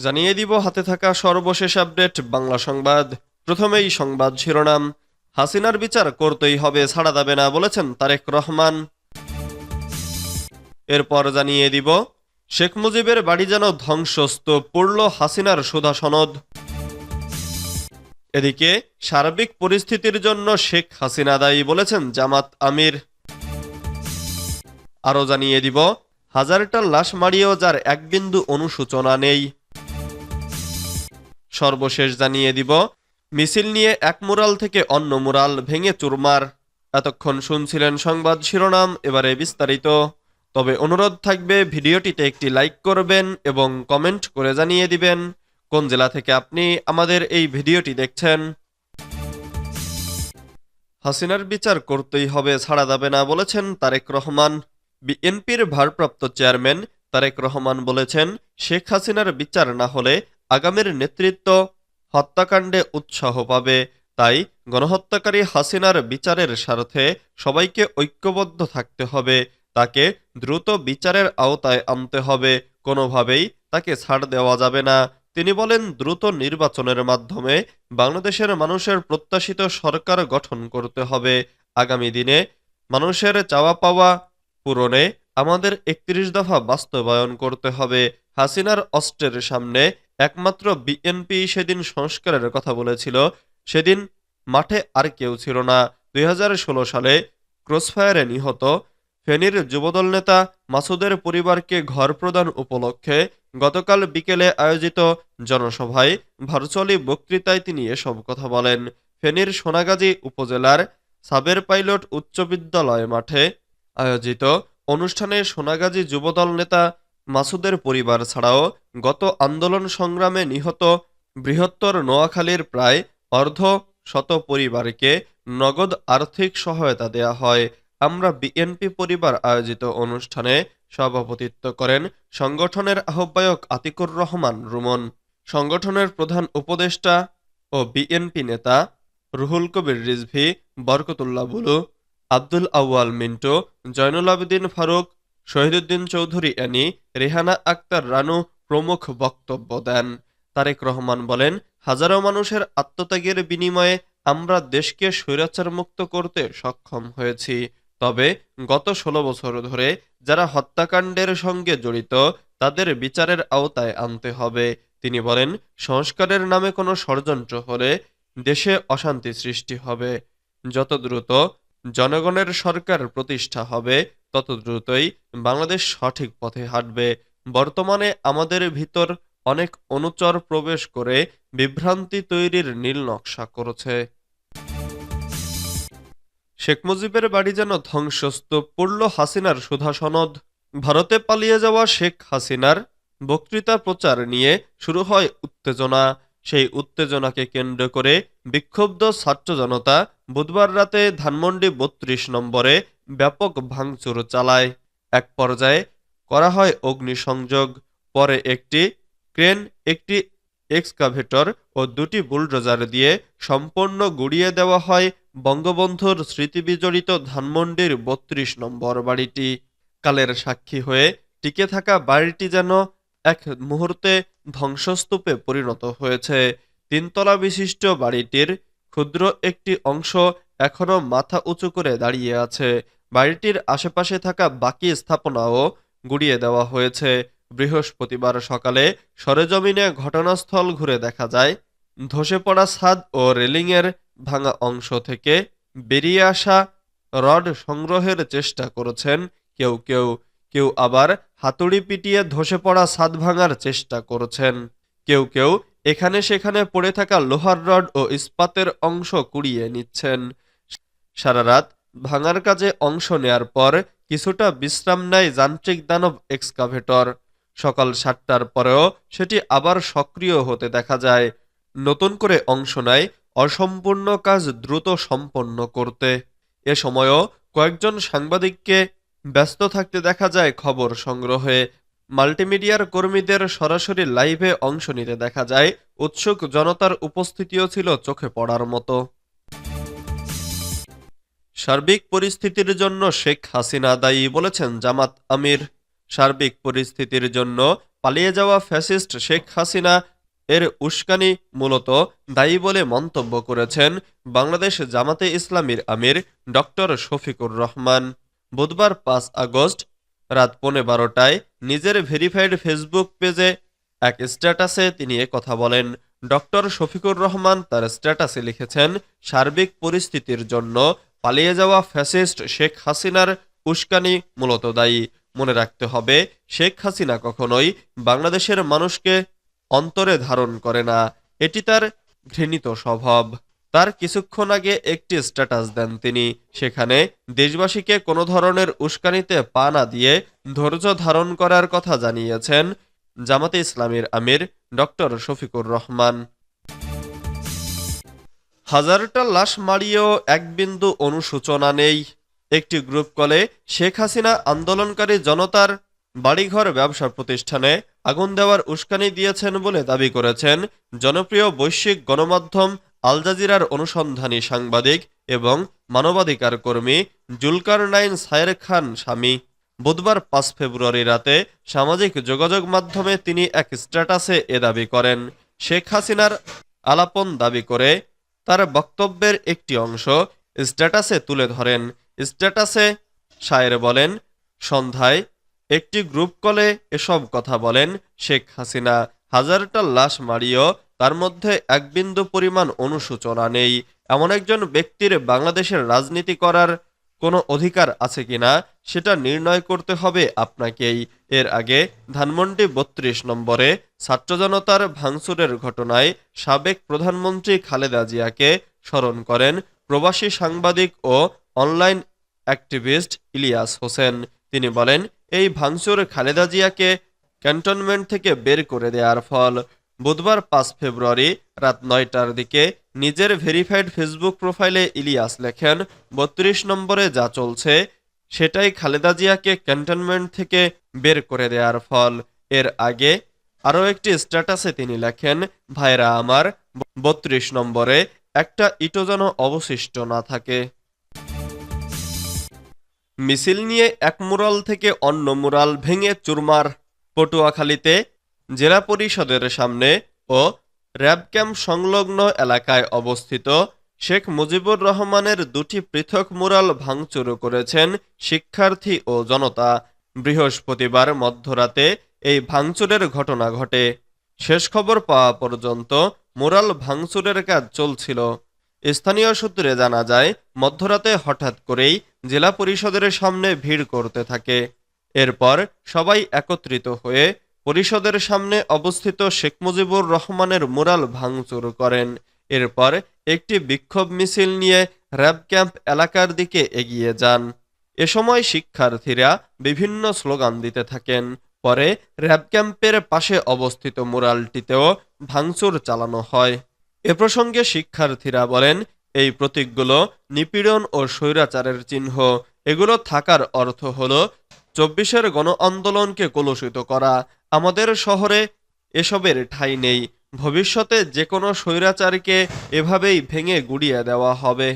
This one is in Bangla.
জানিয়ে দিব হাতে থাকা সর্বশেষ আপডেট, বাংলা সংবাদ। প্রথমেই সংবাদ শিরোনাম। হাসিনার বিচার করতেই হবে, ছাড়া যাবে না, বলেছেন তারেক রহমান। এরপর জানিয়ে দিব, শেখ মুজিবের বাড়ি যেন ধ্বংসস্তূপ, পড়ল হাসিনার সুধা সনদ। এদিকে, সার্বিক পরিস্থিতির জন্য শেখ হাসিনা দায়ী, বলেছেন জামাত আমির। আরও জানিয়ে দিব, হাজারটা লাশ মারিয়েও যার এক বিন্দু অনুশোচনা নেই। সর্বশেষ জানিয়ে দিব। মিছিল নিয়ে এক মুরাল থেকে অন্য মুরাল ভেঙে চুরমার। এতক্ষণ শুনছিলেন সংবাদ শিরোনাম, এবারে বিস্তারিত। তবে অনুরোধ থাকবে, ভিডিওটিতে একটি লাইক করবেন এবং কমেন্ট করে জানিয়ে দিবেন কোন জেলা থেকে আপনি আমাদের এই ভিডিওটি দেখছেন। হাসিনার বিচার করতেই হবে, ছাড়া যাবে না বলেছেন তারেক রহমান। বিএনপির ভারপ্রাপ্ত চেয়ারম্যান তারেক রহমান বলেছেন, শেখ হাসিনার বিচার না হলে আগামীর নেতৃত্ব হত্যাকাণ্ডে উৎসাহ পাবে। তাই গণহত্যাকারী হাসিনার বিচারের স্বার্থে সবাইকে ঐক্যবদ্ধ থাকতে হবে। তাকে দ্রুত বিচারের আওতায় আনতে হবে। কোনোভাবেই তাকে ছাড় দেওয়া যাবে না। তিনি বলেন, দ্রুত নির্বাচনের মাধ্যমে বাংলাদেশের মানুষের প্রত্যাশিত সরকার গঠন করতে হবে। আগামী দিনে মানুষের চাওয়া পাওয়া পূরণে আমাদের একত্রিশ দফা বাস্তবায়ন করতে হবে। হাসিনার অস্ত্রের সামনে একমাত্র বিএনপি সেদিন সংস্কারের কথা বলেছিল, সেদিন মাঠে আর কেউ ছিল না। দু হাজার ষোলো সালে ক্রসফায়ারে নিহত ফেনীর যুবদল নেতা মাসুদের পরিবারকে ঘর প্রদান উপলক্ষে গতকাল বিকেলে আয়োজিত জনসভায় ভার্চুয়ালি বক্তৃতায় তিনি এসব কথা বলেন। ফেনীর সোনাগাজী উপজেলার সাবের পাইলট উচ্চ বিদ্যালয় মাঠে আয়োজিত অনুষ্ঠানে সোনাগাজী যুবদল নেতা মাসুদের পরিবার ছাড়াও গত আন্দোলন সংগ্রামে নিহত বৃহত্তর নোয়াখালীর প্রায় অর্ধ শত পরিবারকে নগদ আর্থিক সহায়তা দেয়া হয়। আমরা বিএনপি পরিবার আয়োজিত অনুষ্ঠানে সভাপতিত্ব করেন সংগঠনের আহ্বায়ক আতিকুর রহমান রুমন। সংগঠনের প্রধান উপদেষ্টা ও বিএনপি নেতা রুহুল কবির রিজভি, বরকতুল্লাহ বুলু, আব্দুল আউয়াল মিন্টু, জয়নুল আবেদিন ফারুক শহীদুদ্দিন চৌধুরী অ্যানি রেহানা আক্তার রানু প্রমুখ বক্তব্য দেন। তারেক রহমান বলেন, হাজারো মানুষের আত্মত্যাগের বিনিময়ে আমরা দেশকে স্বৈরাচার মুক্ত করতে সক্ষম হয়েছি। তবে গত ষোলো বছর ধরে যারা হত্যাকাণ্ডের সঙ্গে জড়িত, তাদের বিচারের আওতায় আনতে হবে। তিনি বলেন, সংস্কারের নামে কোনো ষড়যন্ত্র হলে দেশে অশান্তি সৃষ্টি হবে। যত দ্রুত জনগণের সরকার প্রতিষ্ঠা হবে তত দ্রুতই বাংলাদেশ সঠিক পথে হাঁটবে। বর্তমানে আমাদের ভিতর অনেক অনুচর প্রবেশ করে বিভ্রান্তি তৈরির নীল নকশা করেছে। শেখ মুজিবের বাড়ি যেন ধ্বংসস্তূপ পড়ল হাসিনার সুধা সনদ। ভারতে পালিয়ে যাওয়া শেখ হাসিনার বক্তৃতা প্রচার নিয়ে শুরু হয় উত্তেজনা। সেই উত্তেজনাকে কেন্দ্র করে বিক্ষুব্ধ ছাত্র জনতা বুধবার রাতে ধানমন্ডি বত্রিশ নম্বরে ব্যাপক ভাঙচুর চালায়। এক পর্যায়ে করা হয় অগ্নিসংযোগ, পরে একটি ক্রেন, একটি এক্সকাভেটর ও দুটি বুলডোজার দিয়ে সম্পূর্ণ গুড়িয়ে দেওয়া হয় বঙ্গবন্ধুর স্মৃতিবিজড়িত ধানমন্ডির বত্রিশ নম্বর বাড়িটি। কালের সাক্ষী হয়ে টিকে থাকা বাড়িটি যেন এক মুহূর্তে ধ্বংসস্তূপে পরিণত হয়েছে। তিনতলা বিশিষ্ট বাড়িটির ক্ষুদ্র একটি অংশ এখনও মাথা উঁচু করে দাঁড়িয়ে আছে। বাড়িটির আশেপাশে থাকা বাকি স্থাপনাও গুড়িয়ে দেওয়া হয়েছে। বৃহস্পতিবার সকালে সরেজমিনে ঘটনাস্থল ঘুরে দেখা যায়, ধসে পড়া ছাদ ও রেলিংয়ের ভাঙা অংশ থেকে বেরিয়ে আসা রড সংগ্রহের চেষ্টা করেছেন কেউ কেউ। কেউ আবার হাতুড়ি পিটিয়ে ধসে পড়া ছাদ ভাঙার চেষ্টা করেছেন। কেউ কেউ এখানে সেখানে পড়ে থাকা লোহার রড ও ইস্পাতের অংশ কুড়িয়ে নিচ্ছেন। সারা রাত ভাঙার কাজে অংশ নেয়ার পর কিছুটা বিশ্রাম নেয় যান্ত্রিক দানব এক্সকাভেটর। সকাল সাতটার পরেও সেটি আবার সক্রিয় হতে দেখা যায়। নতুন করে অংশ নেয় অসম্পূর্ণ কাজ দ্রুত সম্পন্ন করতে। এ সময়ও কয়েকজন সাংবাদিককে ব্যস্ত থাকতে দেখা যায় খবর সংগ্রহে। মাল্টিমিডিয়ার কর্মীদের সরাসরি লাইভে অংশ নিতে দেখা যায়। উৎসুক জনতার উপস্থিতিও ছিল চোখে পড়ার মতো। সার্বিক পরিস্থিতির জন্য শেখ হাসিনা দায়ী বলেছেন জামাত আমির। সার্বিক পরিস্থিতির জন্য পালিয়ে যাওয়া ফ্যাসিস্ট শেখ হাসিনা এর উস্কানি মূলত দায়ী বলে মন্তব্য করেছেন বাংলাদেশ জামাতে ইসলামীর আমির ডক্টর শফিকুর রহমান। বুধবার পাঁচ আগস্ট রাত পৌনে বারোটায় নিজের ভেরিফাইড ফেসবুক পেজে এক স্ট্যাটাসে তিনি কথা বলেন। ডক্টর শফিকুর রহমান তার স্ট্যাটাসে লিখেছেন, সার্বিক পরিস্থিতির জন্য পালিয়ে যাওয়া ফ্যাসিস্ট শেখ হাসিনার উস্কানি মূলত দায়ী। মনে রাখতে হবে, শেখ হাসিনা কখনোই বাংলাদেশের মানুষকে অন্তরে ধারণ করে না। এটি তার ঘৃণিত স্বভাব। তার কিছুক্ষণ আগে একটি স্ট্যাটাস দেন তিনি। সেখানে দেশবাসীকে কোনো ধরনের উস্কানিতে পা না দিয়ে ধৈর্য ধারণ করার কথা জানিয়েছেন জামাতে ইসলামীর আমির ডক্টর শফিকুর রহমান। হাজারটা লাশ মারিয়েও এক বিন্দু অনুশোচনা নেই। একটি গ্রুপ কলে শেখ হাসিনা আন্দোলনকারী জনতার বাড়িঘর ব্যবসা প্রতিষ্ঠানে আগুন দেওয়ার উস্কানি দিয়েছেন বলে দাবি করেছেন জনপ্রিয় বৈশ্বিক গণমাধ্যম আল জাজিরার অনুসন্ধানী সাংবাদিক এবং মানবাধিকার কর্মী জুলকার নাইন সায়ের খান স্বামী। বুধবার পাঁচ ফেব্রুয়ারি রাতে সামাজিক যোগাযোগ মাধ্যমে তিনি এক স্ট্যাটাসে এ দাবি করেন। শেখ হাসিনার আলাপন দাবি করে তার বক্তব্যের একটি অংশ স্ট্যাটাসে তুলে ধরেন। স্ট্যাটাসে শায়ের বলেন, সন্ধ্যায় একটি গ্রুপ কলে এসব কথা বলেন শেখ হাসিনা। হাজারটা লাশ মারিয়েও তার মধ্যে এক বিন্দু পরিমাণ অনুশোচনা নেই। এমন একজন ব্যক্তির বাংলাদেশের রাজনীতি করার কোনো অধিকার আছে কিনা, সেটা নির্ণয় করতে হবে আপনাকেই। এর আগে ধানমন্ডি বত্রিশ নম্বরে ছাত্র জনতার ভাঙচুরের ঘটনায় সাবেক প্রধানমন্ত্রী খালেদা জিয়াকে স্মরণ করেন প্রবাসী সাংবাদিক ও অনলাইন অ্যাক্টিভিস্ট ইলিয়াস হোসেন। তিনি বলেন, এই ভাঙচুর খালেদা জিয়াকে ক্যান্টনমেন্ট থেকে বের করে দেওয়ার ফল। বুধবার পাঁচ ফেব্রুয়ারি রাত নয়টার দিকে নিজের ভেরিফাইড ফেসবুক প্রোফাইলে ইলিয়াস লেখেন, বত্রিশ নম্বরে যা চলছে, সেটাই খালেদা জিয়াকে ক্যান্টনমেন্ট থেকে বের করে দেওয়ার ফল। এর আগে আরও একটি স্ট্যাটাসে তিনি লেখেন, ভাইরা আমার, বত্রিশ নম্বরে একটা ইটো যেন অবশিষ্ট না থাকে। মিছিল নিয়ে এক মুরাল থেকে অন্য মুরাল ভেঙে চুরমার, পটুয়াখালীতে জেলা পরিষদের সামনে ও র্যাব ক্যাম্প সংলগ্ন এলাকায় অবস্থিত শেখ মুজিবুর রহমানের দুটি পৃথক মুরাল ভাঙচুর করেছেন শিক্ষার্থী ও জনতা। বৃহস্পতিবার মধ্যরাতে এই ভাঙচুরের ঘটনা ঘটে। শেষ খবর পাওয়া পর্যন্ত মুরাল ভাঙচুরের কাজ চলছিল। স্থানীয় সূত্রে জানা যায়, মধ্যরাতে হঠাৎ করেই জেলা পরিষদের সামনে ভিড় করতে থাকে। এরপর সবাই একত্রিত হয়ে পরিষদের সামনে অবস্থিত শেখ মুজিবুর রহমানের মুরাল ভাঙচুর করেন। এরপর একটি বিক্ষোভ মিছিল নিয়ে র্যাব ক্যাম্প এলাকার দিকে এগিয়ে যান। এ সময় শিক্ষার্থীরা বিভিন্ন স্লোগান দিতে থাকেন। পরে র্যাব ক্যাম্পের পাশে অবস্থিত মুরালটিতেও ভাঙচুর চালানো হয়। এ প্রসঙ্গে শিক্ষার্থীরা বলেন, এই প্রতীকগুলো নিপীড়ন ও স্বৈরাচারের চিহ্ন। এগুলো থাকার অর্থ হল, চব্বিশের গণ আন্দোলনকে কলুষিত করা, আমাদের শহরে এসবের ঠাঁই নেই, ভবিষ্যতে যে কোনো স্বৈরাচারকে এভাবেই ভেঙে গুড়িয়ে দেওয়া হবে।